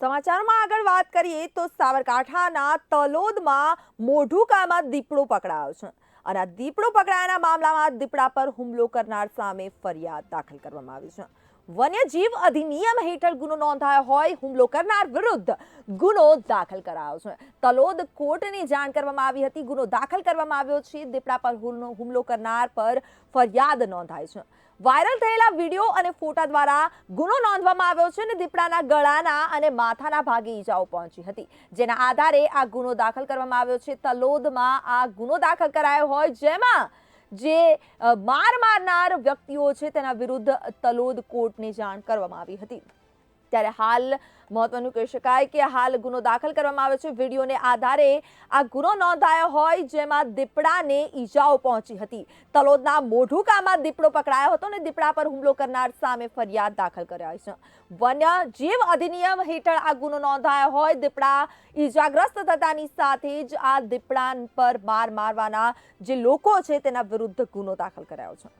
સમાચારમાં આગળ વાત કરીએ તો સાબરકાંઠાના તલોદમાં મોઢુકામાં દીપડો પકડાયો છે અને આ દીપડો પકડાયાના મામલામાં દીપડા પર હુમલો કરનાર સામે ફરિયાદ દાખલ કરવામાં આવી છે. વન્યજીવ અધિનિયમ હેઠળ ગુનો નોંધાયો હોય, હુમલો કરનાર વિરુદ્ધ ગુનો દાખલ કરાયો છે. તલોદ કોર્ટને જાણ કરવામાં આવી હતી. ગુનો દાખલ કરવામાં આવ્યો છે. દીપડા પર હુમલો કરનાર પર ફરિયાદ નોંધાઈ છે. વાયરલ થયેલા વીડિયો અને ફોટા દ્વારા ગુનો નોંધવામાં આવ્યો છે અને દીપડાના ગળાના અને માથાના ભાગે ઈજાઓ પહોંચી હતી. જેના આધારે આ ગુનો દાખલ કરવામાં આવ્યો છે. તલોદમાં આ ગુનો દાખલ કરાયો હોય, જેમાં જે માર મારનાર વ્યક્તિઓ છે તેના વિરુદ્ધ તલોદ કોર્ટને જાણ કરવામાં આવી હતી. ત્યારે હાલ મહત્વનું કહી શકાય કે હાલ ગુનો દાખલ કરવામાં આવ્યો છે. વિડીયોને આધારે આ ગુનો નોંધાયો હોય જેમાં દીપડાને ઈજાઓ પહોંચી હતી. તલોદના મોઢુકામાં દીપડો પકડાયો હતો અને દીપડા પર હુમલો કરનાર સામે ફરિયાદ દાખલ કરાઈ છે. વન્ય જીવ અધિનિયમ હેઠળ આ ગુનો નોંધાયો હોય. દીપડા ઈજાગ્રસ્ત થતાની સાથે જ આ દીપડા પર માર મારવાના જે લોકો છે તેના વિરુદ્ધ ગુનો દાખલ કરાયો છે.